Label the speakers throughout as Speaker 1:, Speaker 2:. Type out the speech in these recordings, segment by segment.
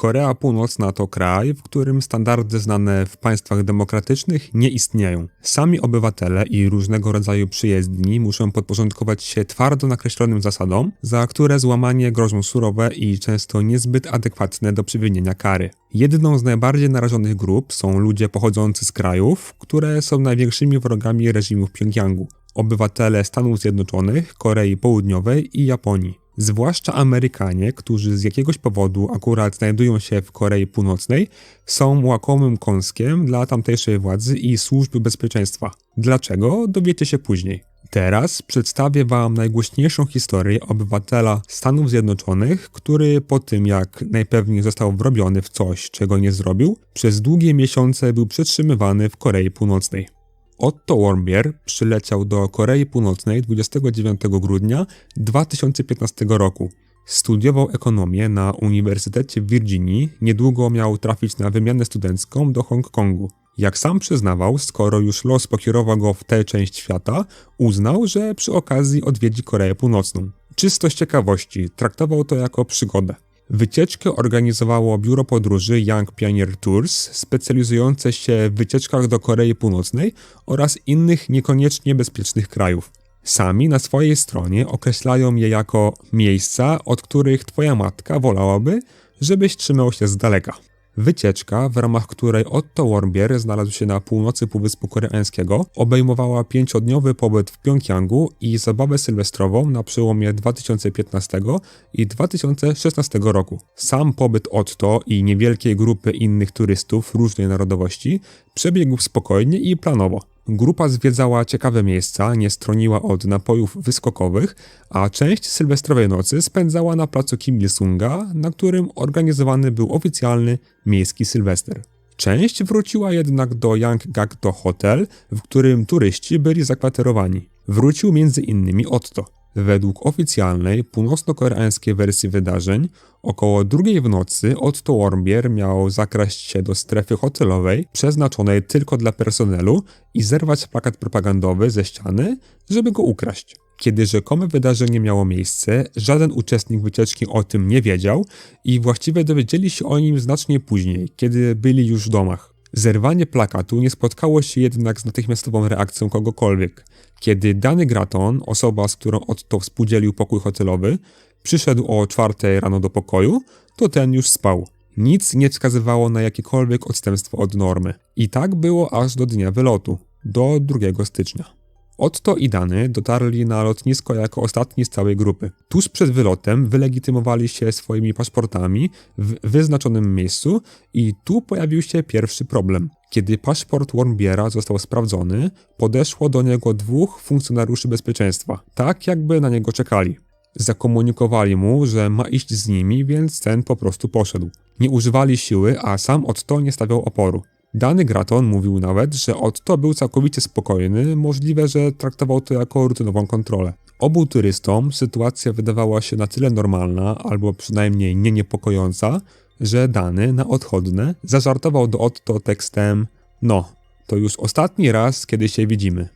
Speaker 1: Korea Północna to kraj, w którym standardy znane w państwach demokratycznych nie istnieją. Sami obywatele i różnego rodzaju przyjezdni muszą podporządkować się twardo nakreślonym zasadom, za które złamanie grożą surowe i często niezbyt adekwatne do przywinienia kary. Jedną z najbardziej narażonych grup są ludzie pochodzący z krajów, które są największymi wrogami reżimu w Pjongjangu. Obywatele Stanów Zjednoczonych, Korei Południowej i Japonii zwłaszcza Amerykanie, którzy z jakiegoś powodu akurat znajdują się w Korei Północnej, są łakomym kąskiem dla tamtejszej władzy i służby bezpieczeństwa. Dlaczego? Dowiecie się później. Teraz przedstawię Wam najgłośniejszą historię obywatela Stanów Zjednoczonych, który po tym jak najpewniej został wrobiony w coś, czego nie zrobił, przez długie miesiące był przetrzymywany w Korei Północnej. Otto Warmbier przyleciał do Korei Północnej 29 grudnia 2015 roku. Studiował ekonomię na Uniwersytecie w Virginii, niedługo miał trafić na wymianę studencką do Hongkongu. Jak sam przyznawał, skoro już los pokierował go w tę część świata, uznał, że przy okazji odwiedzi Koreę Północną. Czysto z ciekawości, traktował to jako przygodę. Wycieczkę organizowało biuro podróży Young Pioneer Tours, specjalizujące się w wycieczkach do Korei Północnej oraz innych niekoniecznie bezpiecznych krajów. Sami na swojej stronie określają je jako miejsca, od których Twoja matka wolałaby, żebyś trzymał się z daleka. Wycieczka, w ramach której Otto Warmbier znalazł się na północy Półwyspu Koreańskiego, obejmowała pięciodniowy pobyt w Pjongjangu i zabawę sylwestrową na przełomie 2015 i 2016 roku. Sam pobyt Otto i niewielkiej grupy innych turystów różnej narodowości przebiegł spokojnie i planowo. Grupa zwiedzała ciekawe miejsca, nie stroniła od napojów wyskokowych, a część sylwestrowej nocy spędzała na placu Kim Il-sunga, na którym organizowany był oficjalny miejski sylwester. Część wróciła jednak do Yanggakdo Hotel, w którym turyści byli zakwaterowani. Wrócił między innymi Otto. Według oficjalnej, północno-koreańskiej wersji wydarzeń, około drugiej w nocy Otto Warmbier miał zakraść się do strefy hotelowej przeznaczonej tylko dla personelu i zerwać plakat propagandowy ze ściany, żeby go ukraść. Kiedy rzekome wydarzenie miało miejsce, żaden uczestnik wycieczki o tym nie wiedział i właściwie dowiedzieli się o nim znacznie później, kiedy byli już w domach. Zerwanie plakatu nie spotkało się jednak z natychmiastową reakcją kogokolwiek. Kiedy dany Graton, osoba z którą Otto współdzielił pokój hotelowy, przyszedł o czwartej rano do pokoju, to ten już spał. Nic nie wskazywało na jakiekolwiek odstępstwo od normy. I tak było aż do dnia wylotu, do 2 stycznia. Otto i Dany dotarli na lotnisko jako ostatni z całej grupy. Tuż przed wylotem wylegitymowali się swoimi paszportami w wyznaczonym miejscu i tu pojawił się pierwszy problem. Kiedy paszport Warmbiera został sprawdzony, podeszło do niego dwóch funkcjonariuszy bezpieczeństwa, tak jakby na niego czekali. Zakomunikowali mu, że ma iść z nimi, więc ten po prostu poszedł. Nie używali siły, a sam Otto nie stawiał oporu. Dany Graton mówił nawet, że Otto był całkowicie spokojny, możliwe, że traktował to jako rutynową kontrolę. Obu turystom sytuacja wydawała się na tyle normalna, albo przynajmniej nie niepokojąca, że Dany na odchodne zażartował do Otto tekstem No, to już ostatni raz, kiedy się widzimy.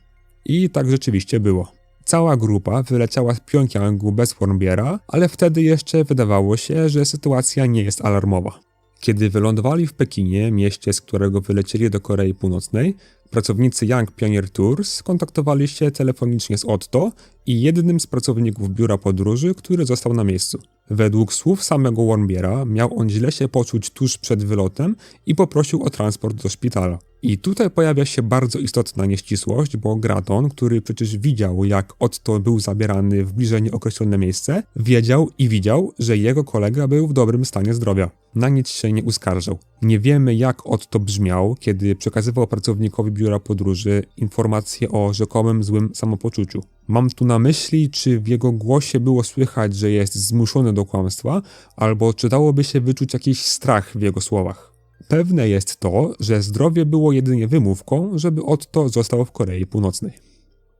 Speaker 1: I tak rzeczywiście było. Cała grupa wyleciała z Pjongjangu bez Warmbiera, ale wtedy jeszcze wydawało się, że sytuacja nie jest alarmowa. Kiedy wylądowali w Pekinie, mieście, z którego wylecieli do Korei Północnej, pracownicy Young Pioneer Tours kontaktowali się telefonicznie z Otto i jednym z pracowników biura podróży, który został na miejscu. Według słów samego Warmbiera miał on źle się poczuć tuż przed wylotem i poprosił o transport do szpitala. I tutaj pojawia się bardzo istotna nieścisłość, bo Graton, który przecież widział, jak Otto był zabierany w bliżej nieokreślone miejsce, wiedział i widział, że jego kolega był w dobrym stanie zdrowia. Na nic się nie uskarżał. Nie wiemy, jak Otto brzmiał, kiedy przekazywał pracownikowi biura podróży informacje o rzekomym złym samopoczuciu. Mam tu na myśli, czy w jego głosie było słychać, że jest zmuszony do kłamstwa, albo czy dałoby się wyczuć jakiś strach w jego słowach. Pewne jest to, że zdrowie było jedynie wymówką, żeby Otto został w Korei Północnej.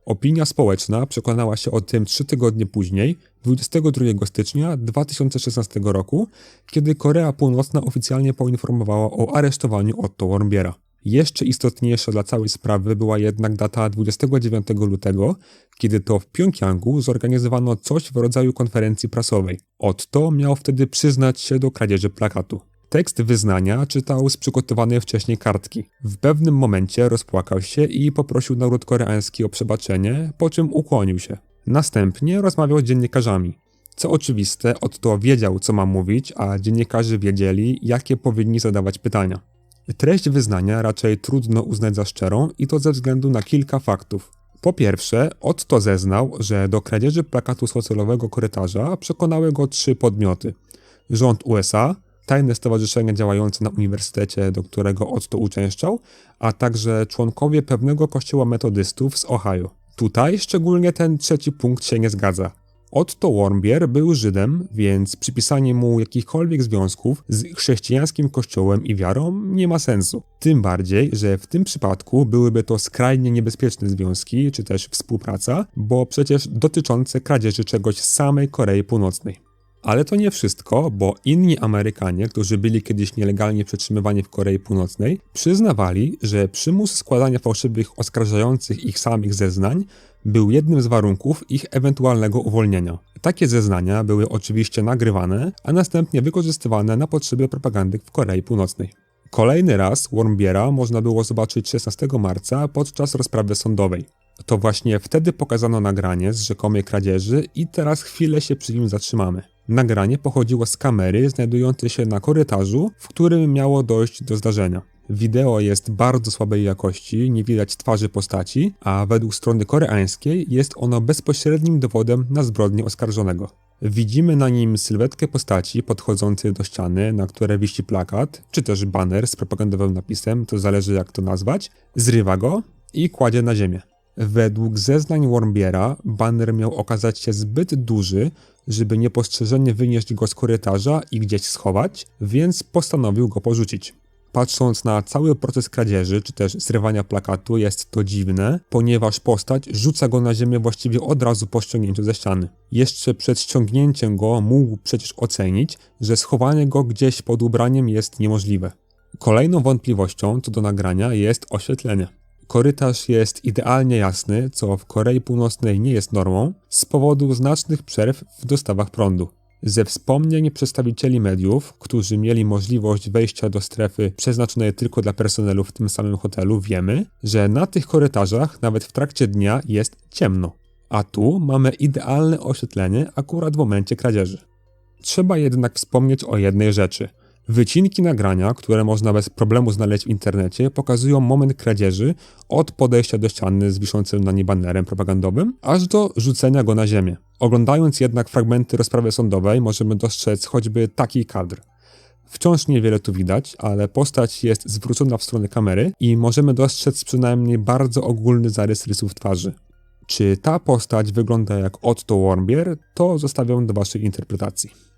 Speaker 1: Opinia społeczna przekonała się o tym trzy tygodnie później, 22 stycznia 2016 roku, kiedy Korea Północna oficjalnie poinformowała o aresztowaniu Otto Warmbiera. Jeszcze istotniejsza dla całej sprawy była jednak data 29 lutego, kiedy to w Pjongjangu zorganizowano coś w rodzaju konferencji prasowej. Otto miał wtedy przyznać się do kradzieży plakatu. Tekst wyznania czytał z przygotowanej wcześniej kartki. W pewnym momencie rozpłakał się i poprosił naród koreański o przebaczenie, po czym ukłonił się. Następnie rozmawiał z dziennikarzami. Co oczywiste, Otto wiedział, co ma mówić, a dziennikarze wiedzieli, jakie powinni zadawać pytania. Treść wyznania raczej trudno uznać za szczerą i to ze względu na kilka faktów. Po pierwsze, Otto zeznał, że do kradzieży plakatu socjalowego korytarza przekonały go trzy podmioty. Rząd USA, tajne stowarzyszenie działające na uniwersytecie, do którego Otto uczęszczał, a także członkowie pewnego kościoła metodystów z Ohio. Tutaj szczególnie ten trzeci punkt się nie zgadza. Otto Warmbier był Żydem, więc przypisanie mu jakichkolwiek związków z chrześcijańskim kościołem i wiarą nie ma sensu. Tym bardziej, że w tym przypadku byłyby to skrajnie niebezpieczne związki, czy też współpraca, bo przecież dotyczące kradzieży czegoś z samej Korei Północnej. Ale to nie wszystko, bo inni Amerykanie, którzy byli kiedyś nielegalnie przetrzymywani w Korei Północnej, przyznawali, że przymus składania fałszywych oskarżających ich samych zeznań był jednym z warunków ich ewentualnego uwolnienia. Takie zeznania były oczywiście nagrywane, a następnie wykorzystywane na potrzeby propagandy w Korei Północnej. Kolejny raz Warmbiera można było zobaczyć 16 marca podczas rozprawy sądowej. To właśnie wtedy pokazano nagranie z rzekomej kradzieży i teraz chwilę się przy nim zatrzymamy. Nagranie pochodziło z kamery znajdującej się na korytarzu, w którym miało dojść do zdarzenia. Wideo jest bardzo słabej jakości, nie widać twarzy postaci, a według strony koreańskiej jest ono bezpośrednim dowodem na zbrodnię oskarżonego. Widzimy na nim sylwetkę postaci podchodzącej do ściany, na której wisi plakat, czy też baner z propagandowym napisem, to zależy jak to nazwać, zrywa go i kładzie na ziemię. Według zeznań Warmbiera banner miał okazać się zbyt duży, żeby niepostrzeżenie wynieść go z korytarza i gdzieś schować, więc postanowił go porzucić. Patrząc na cały proces kradzieży, czy też zrywania plakatu, jest to dziwne, ponieważ postać rzuca go na ziemię właściwie od razu po ściągnięciu ze ściany. Jeszcze przed ściągnięciem go mógł przecież ocenić, że schowanie go gdzieś pod ubraniem jest niemożliwe. Kolejną wątpliwością co do nagrania jest oświetlenie. Korytarz jest idealnie jasny, co w Korei Północnej nie jest normą, z powodu znacznych przerw w dostawach prądu. Ze wspomnień przedstawicieli mediów, którzy mieli możliwość wejścia do strefy przeznaczonej tylko dla personelu w tym samym hotelu, wiemy, że na tych korytarzach nawet w trakcie dnia jest ciemno. A tu mamy idealne oświetlenie akurat w momencie kradzieży. Trzeba jednak wspomnieć o jednej rzeczy – Wycinki nagrania, które można bez problemu znaleźć w internecie, pokazują moment kradzieży od podejścia do ściany z wiszącym na niej banerem propagandowym, aż do rzucenia go na ziemię. Oglądając jednak fragmenty rozprawy sądowej, możemy dostrzec choćby taki kadr. Wciąż niewiele tu widać, ale postać jest zwrócona w stronę kamery i możemy dostrzec przynajmniej bardzo ogólny zarys rysów twarzy. Czy ta postać wygląda jak Otto Warmbier, to zostawiam do Waszej interpretacji.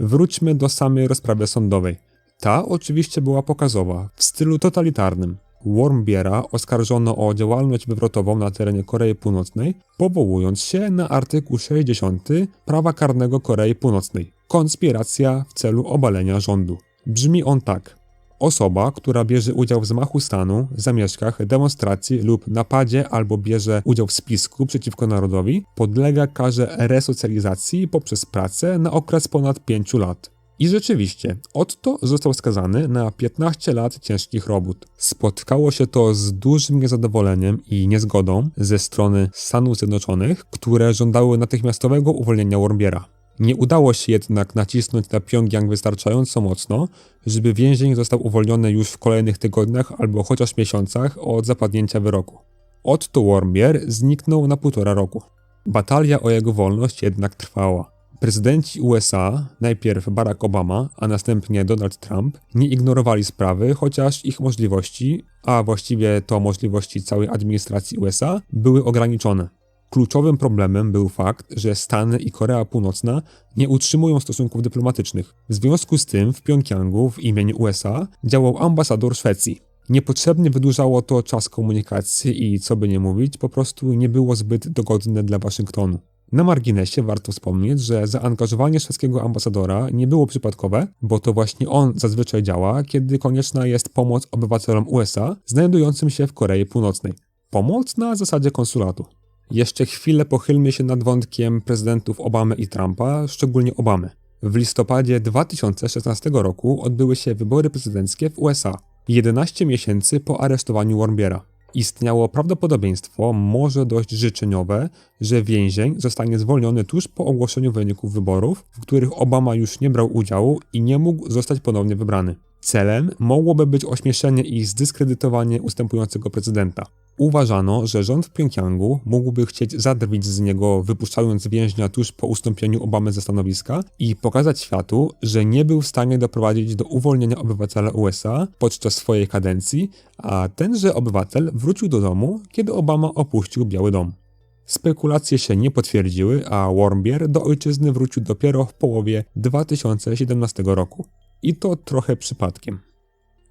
Speaker 1: Wróćmy do samej rozprawy sądowej. Ta oczywiście była pokazowa, w stylu totalitarnym. Wormbiera oskarżono o działalność wywrotową na terenie Korei Północnej, powołując się na artykuł 60 prawa karnego Korei Północnej. Konspiracja w celu obalenia rządu. Brzmi on tak. Osoba, która bierze udział w zamachu stanu, zamieszkach, demonstracji lub napadzie albo bierze udział w spisku przeciwko narodowi, podlega karze resocjalizacji poprzez pracę na okres ponad 5 lat. I rzeczywiście, Otto został skazany na 15 lat ciężkich robót. Spotkało się to z dużym niezadowoleniem i niezgodą ze strony Stanów Zjednoczonych, które żądały natychmiastowego uwolnienia Warmbiera. Nie udało się jednak nacisnąć na Pyongyang wystarczająco mocno, żeby więzień został uwolniony już w kolejnych tygodniach albo chociaż miesiącach od zapadnięcia wyroku. Otto Warmbier zniknął na półtora roku. Batalia o jego wolność jednak trwała. Prezydenci USA, najpierw Barack Obama, a następnie Donald Trump, nie ignorowali sprawy, chociaż ich możliwości, a właściwie to możliwości całej administracji USA, były ograniczone. Kluczowym problemem był fakt, że Stany i Korea Północna nie utrzymują stosunków dyplomatycznych. W związku z tym w Pjongjangu w imieniu USA działał ambasador Szwecji. Niepotrzebnie wydłużało to czas komunikacji i co by nie mówić, po prostu nie było zbyt dogodne dla Waszyngtonu. Na marginesie warto wspomnieć, że zaangażowanie szwedzkiego ambasadora nie było przypadkowe, bo to właśnie on zazwyczaj działa, kiedy konieczna jest pomoc obywatelom USA znajdującym się w Korei Północnej. Pomoc na zasadzie konsulatu. Jeszcze chwilę pochylmy się nad wątkiem prezydentów Obamy i Trumpa, szczególnie Obamy. W listopadzie 2016 roku odbyły się wybory prezydenckie w USA, 11 miesięcy po aresztowaniu Warmbiera. Istniało prawdopodobieństwo, może dość życzeniowe, że więzień zostanie zwolniony tuż po ogłoszeniu wyników wyborów, w których Obama już nie brał udziału i nie mógł zostać ponownie wybrany. Celem mogłoby być ośmieszenie i zdyskredytowanie ustępującego prezydenta. Uważano, że rząd w Pjongjangu mógłby chcieć zadrwić z niego, wypuszczając więźnia tuż po ustąpieniu Obamy ze stanowiska i pokazać światu, że nie był w stanie doprowadzić do uwolnienia obywatela USA podczas swojej kadencji, a tenże obywatel wrócił do domu, kiedy Obama opuścił Biały Dom. Spekulacje się nie potwierdziły, a Warmbier do ojczyzny wrócił dopiero w połowie 2017 roku. I to trochę przypadkiem.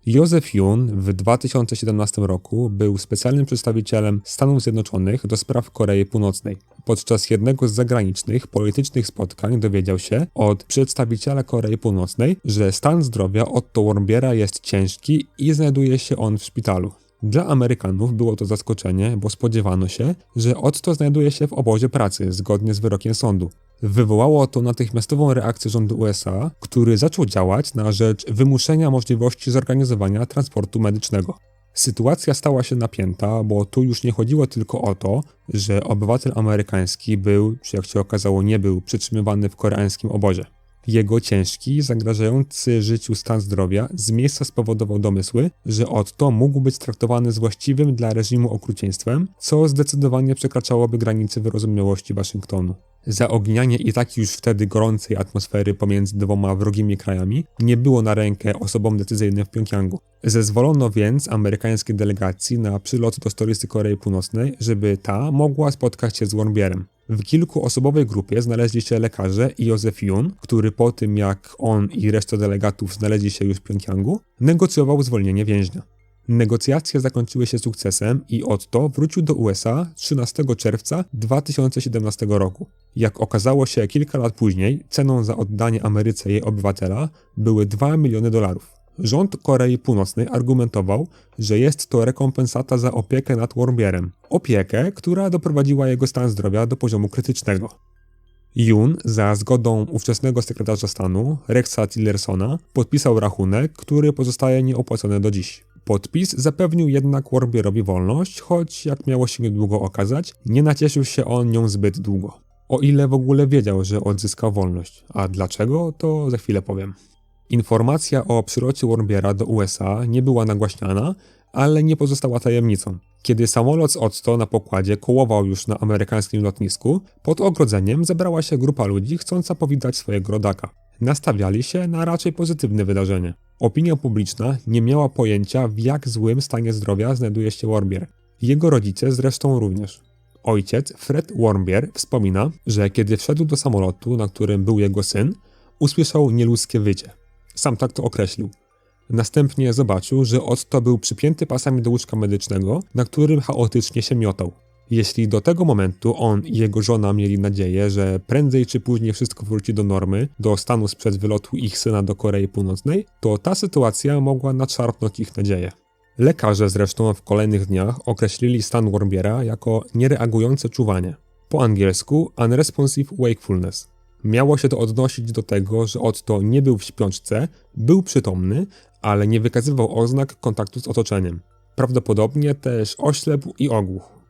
Speaker 1: Józef Jun w 2017 roku był specjalnym przedstawicielem Stanów Zjednoczonych do spraw Korei Północnej. Podczas jednego z zagranicznych politycznych spotkań dowiedział się od przedstawiciela Korei Północnej, że stan zdrowia Otto Warmbiera jest ciężki i znajduje się on w szpitalu. Dla Amerykanów było to zaskoczenie, bo spodziewano się, że Otto znajduje się w obozie pracy zgodnie z wyrokiem sądu. Wywołało to natychmiastową reakcję rządu USA, który zaczął działać na rzecz wymuszenia możliwości zorganizowania transportu medycznego. Sytuacja stała się napięta, bo tu już nie chodziło tylko o to, że obywatel amerykański był, czy jak się okazało nie był, przytrzymywany w koreańskim obozie. Jego ciężki, zagrażający życiu stan zdrowia z miejsca spowodował domysły, że Otto mógł być traktowany z właściwym dla reżimu okrucieństwem, co zdecydowanie przekraczałoby granice wyrozumiałości Waszyngtonu. Zaognianie i tak już wtedy gorącej atmosfery pomiędzy dwoma wrogimi krajami nie było na rękę osobom decyzyjnym w Pjongjangu. Zezwolono więc amerykańskiej delegacji na przylot do stolicy Korei Północnej, żeby ta mogła spotkać się z Warmbierem. W kilkuosobowej grupie znaleźli się lekarze i Józef Jun, który po tym jak on i reszta delegatów znaleźli się już w Pjongjangu, negocjował zwolnienie więźnia. Negocjacje zakończyły się sukcesem i Otto wrócił do USA 13 czerwca 2017 roku. Jak okazało się kilka lat później, ceną za oddanie Ameryce jej obywatela były 2 miliony dolarów. Rząd Korei Północnej argumentował, że jest to rekompensata za opiekę nad Warmbierem. Opiekę, która doprowadziła jego stan zdrowia do poziomu krytycznego. Jun, za zgodą ówczesnego sekretarza stanu, Rexa Tillersona, podpisał rachunek, który pozostaje nieopłacony do dziś. Podpis zapewnił jednak Warmbierowi wolność, choć jak miało się niedługo okazać, nie nacieszył się on nią zbyt długo. O ile w ogóle wiedział, że odzyskał wolność. A dlaczego, to za chwilę powiem. Informacja o przylocie Warmbiera do USA nie była nagłaśniana, ale nie pozostała tajemnicą. Kiedy samolot z Otto na pokładzie kołował już na amerykańskim lotnisku, pod ogrodzeniem zebrała się grupa ludzi chcąca powitać swojego rodaka. Nastawiali się na raczej pozytywne wydarzenie. Opinia publiczna nie miała pojęcia, w jak złym stanie zdrowia znajduje się Warmbier. Jego rodzice zresztą również. Ojciec, Fred Warmbier, wspomina, że kiedy wszedł do samolotu, na którym był jego syn, usłyszał nieludzkie wycie. Sam tak to określił. Następnie zobaczył, że Otto był przypięty pasami do łóżka medycznego, na którym chaotycznie się miotał. Jeśli do tego momentu on i jego żona mieli nadzieję, że prędzej czy później wszystko wróci do normy, do stanu sprzed wylotu ich syna do Korei Północnej, to ta sytuacja mogła nadszarpnąć ich nadzieję. Lekarze zresztą w kolejnych dniach określili stan Warmbiera jako niereagujące czuwanie. Po angielsku unresponsive wakefulness. Miało się to odnosić do tego, że Otto nie był w śpiączce, był przytomny, ale nie wykazywał oznak kontaktu z otoczeniem. Prawdopodobnie też oślepł i ogłuch.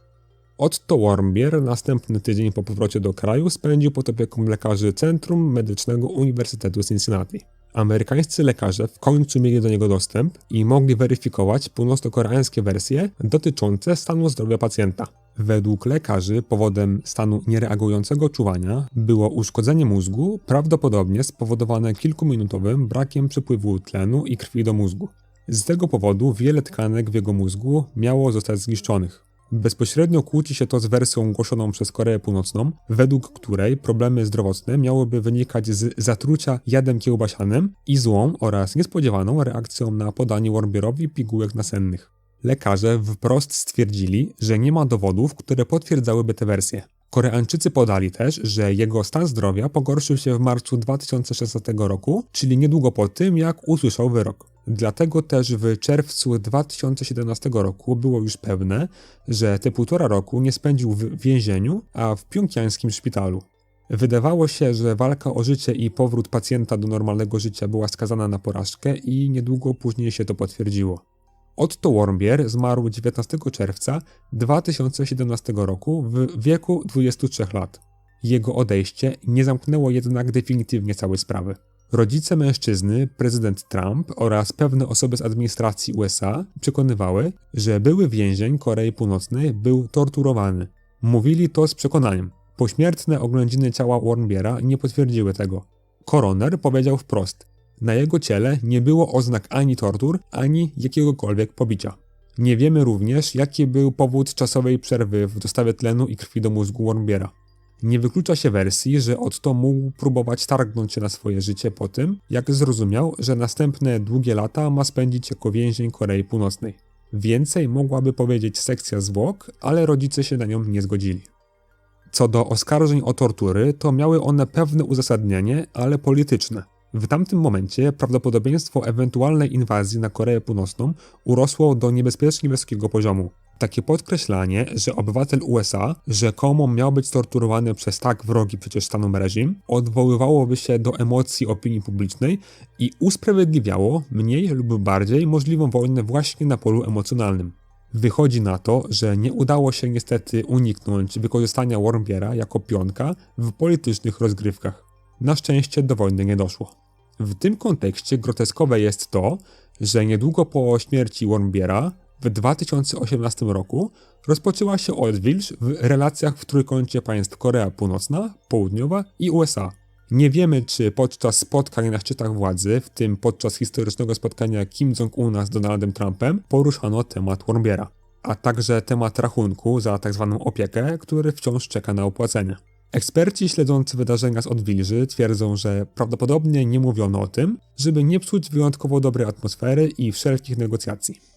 Speaker 1: Otto Warmbier następny tydzień po powrocie do kraju spędził pod opieką lekarzy Centrum Medycznego Uniwersytetu Cincinnati. Amerykańscy lekarze w końcu mieli do niego dostęp i mogli weryfikować północno-koreańskie wersje dotyczące stanu zdrowia pacjenta. Według lekarzy powodem stanu niereagującego czuwania było uszkodzenie mózgu, prawdopodobnie spowodowane kilkuminutowym brakiem przepływu tlenu i krwi do mózgu. Z tego powodu wiele tkanek w jego mózgu miało zostać zniszczonych. Bezpośrednio kłóci się to z wersją głoszoną przez Koreę Północną, według której problemy zdrowotne miałyby wynikać z zatrucia jadem kiełbasianym i złą oraz niespodziewaną reakcją na podanie Warmbierowi pigułek nasennych. Lekarze wprost stwierdzili, że nie ma dowodów, które potwierdzałyby te wersje. Koreańczycy podali też, że jego stan zdrowia pogorszył się w marcu 2016 roku, czyli niedługo po tym, jak usłyszał wyrok. Dlatego też w czerwcu 2017 roku było już pewne, że te półtora roku nie spędził w więzieniu, a w pjongjańskim szpitalu. Wydawało się, że walka o życie i powrót pacjenta do normalnego życia była skazana na porażkę i niedługo później się to potwierdziło. Otto Warmbier zmarł 19 czerwca 2017 roku w wieku 23 lat. Jego odejście nie zamknęło jednak definitywnie całej sprawy. Rodzice mężczyzny, prezydent Trump oraz pewne osoby z administracji USA przekonywały, że były więzień Korei Północnej był torturowany. Mówili to z przekonaniem. Pośmiertne oględziny ciała Warmbiera nie potwierdziły tego. Koroner powiedział wprost: Na jego ciele nie było oznak ani tortur, ani jakiegokolwiek pobicia. Nie wiemy również, jaki był powód czasowej przerwy w dostawie tlenu i krwi do mózgu Warmbiera. Nie wyklucza się wersji, że Otto mógł próbować targnąć się na swoje życie po tym, jak zrozumiał, że następne długie lata ma spędzić jako więzień Korei Północnej. Więcej mogłaby powiedzieć sekcja zwłok, ale rodzice się na nią nie zgodzili. Co do oskarżeń o tortury, to miały one pewne uzasadnienie, ale polityczne. W tamtym momencie prawdopodobieństwo ewentualnej inwazji na Koreę Północną urosło do niebezpiecznie wysokiego poziomu. Takie podkreślanie, że obywatel USA rzekomo miał być torturowany przez tak wrogi przecież stanom reżim, odwoływałoby się do emocji opinii publicznej i usprawiedliwiało mniej lub bardziej możliwą wojnę właśnie na polu emocjonalnym. Wychodzi na to, że nie udało się niestety uniknąć wykorzystania Warmbiera jako pionka w politycznych rozgrywkach. Na szczęście do wojny nie doszło. W tym kontekście groteskowe jest to, że niedługo po śmierci Warmbiera w 2018 roku rozpoczęła się odwilż w relacjach w trójkącie państw Korea Północna, Południowa i USA. Nie wiemy, czy podczas spotkań na szczytach władzy, w tym podczas historycznego spotkania Kim Jong-una z Donaldem Trumpem, poruszano temat Warmbiera, a także temat rachunku za tzw. Tak opiekę, który wciąż czeka na opłacenie. Eksperci śledzący wydarzenia z odwilży twierdzą, że prawdopodobnie nie mówiono o tym, żeby nie psuć wyjątkowo dobrej atmosfery i wszelkich negocjacji.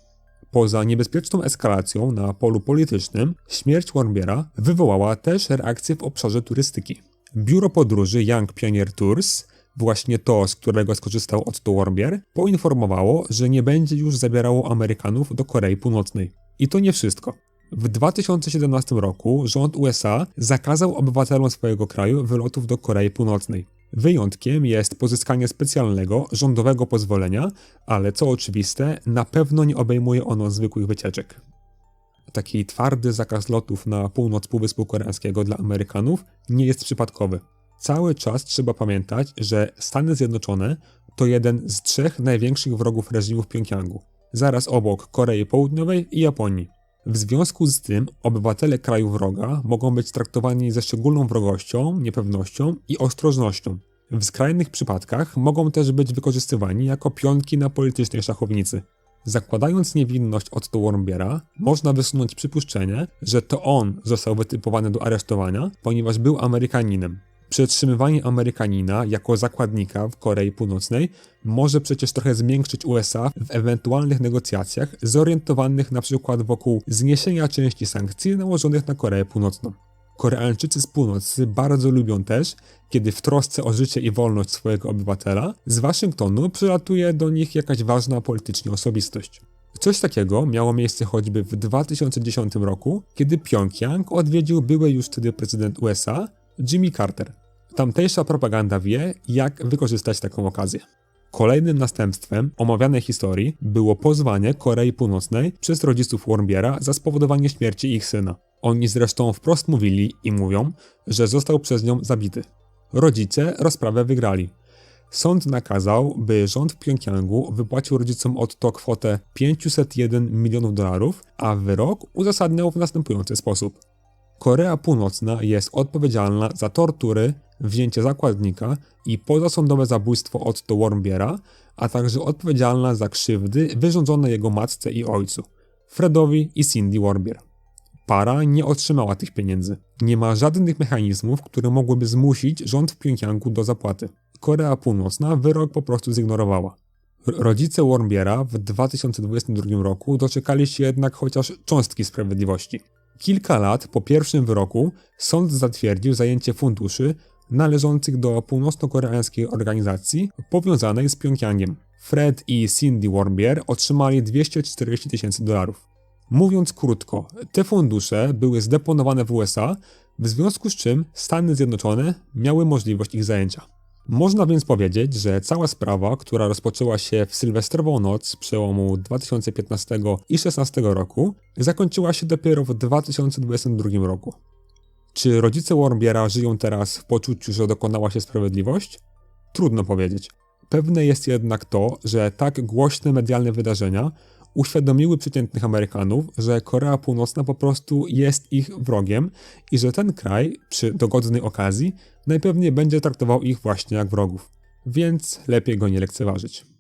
Speaker 1: Poza niebezpieczną eskalacją na polu politycznym, śmierć Warmbiera wywołała też reakcje w obszarze turystyki. Biuro podróży Young Pioneer Tours, właśnie to, z którego skorzystał Otto Warmbier, poinformowało, że nie będzie już zabierało Amerykanów do Korei Północnej. I to nie wszystko. W 2017 roku rząd USA zakazał obywatelom swojego kraju wylotów do Korei Północnej. Wyjątkiem jest pozyskanie specjalnego, rządowego pozwolenia, ale co oczywiste, na pewno nie obejmuje ono zwykłych wycieczek. Taki twardy zakaz lotów na północ Półwyspu Koreańskiego dla Amerykanów nie jest przypadkowy. Cały czas trzeba pamiętać, że Stany Zjednoczone to jeden z trzech największych wrogów reżimów Pjongjangu, zaraz obok Korei Południowej i Japonii. W związku z tym obywatele kraju wroga mogą być traktowani ze szczególną wrogością, niepewnością i ostrożnością. W skrajnych przypadkach mogą też być wykorzystywani jako pionki na politycznej szachownicy. Zakładając niewinność Otto Warmbiera, można wysunąć przypuszczenie, że to on został wytypowany do aresztowania, ponieważ był Amerykaninem. Przetrzymywanie Amerykanina jako zakładnika w Korei Północnej może przecież trochę zmiękczyć USA w ewentualnych negocjacjach zorientowanych na przykład wokół zniesienia części sankcji nałożonych na Koreę Północną. Koreańczycy z północy bardzo lubią też, kiedy w trosce o życie i wolność swojego obywatela z Waszyngtonu przylatuje do nich jakaś ważna politycznie osobistość. Coś takiego miało miejsce choćby w 2010 roku, kiedy Pjongjang odwiedził były już wtedy prezydent USA Jimmy Carter. Tamtejsza propaganda wie, jak wykorzystać taką okazję. Kolejnym następstwem omawianej historii było pozwanie Korei Północnej przez rodziców Warmbiera za spowodowanie śmierci ich syna. Oni zresztą wprost mówili i mówią, że został przez nią zabity. Rodzice rozprawę wygrali. Sąd nakazał, by rząd w Pjongjangu wypłacił rodzicom Otto kwotę 501 milionów dolarów, a wyrok uzasadniał w następujący sposób. Korea Północna jest odpowiedzialna za tortury, wzięcie zakładnika i pozasądowe zabójstwo Otto Warmbiera, a także odpowiedzialna za krzywdy wyrządzone jego matce i ojcu, Fredowi i Cindy Warmbier. Para nie otrzymała tych pieniędzy. Nie ma żadnych mechanizmów, które mogłyby zmusić rząd w Pjongjangu do zapłaty. Korea Północna wyrok po prostu zignorowała. Rodzice Warmbiera w 2022 roku doczekali się jednak chociaż cząstki sprawiedliwości. Kilka lat po pierwszym wyroku sąd zatwierdził zajęcie funduszy należących do północno-koreańskiej organizacji powiązanej z Pjongjangiem. Fred i Cindy Warmbier otrzymali 240 tysięcy dolarów. Mówiąc krótko, te fundusze były zdeponowane w USA, w związku z czym Stany Zjednoczone miały możliwość ich zajęcia. Można więc powiedzieć, że cała sprawa, która rozpoczęła się w sylwestrową noc przełomu 2015 i 2016 roku, zakończyła się dopiero w 2022 roku. Czy rodzice Warmbiera żyją teraz w poczuciu, że dokonała się sprawiedliwość? Trudno powiedzieć. Pewne jest jednak to, że tak głośne medialne wydarzenia uświadomiły przeciętnych Amerykanów, że Korea Północna po prostu jest ich wrogiem i że ten kraj, przy dogodnej okazji, najpewniej będzie traktował ich właśnie jak wrogów. Więc lepiej go nie lekceważyć.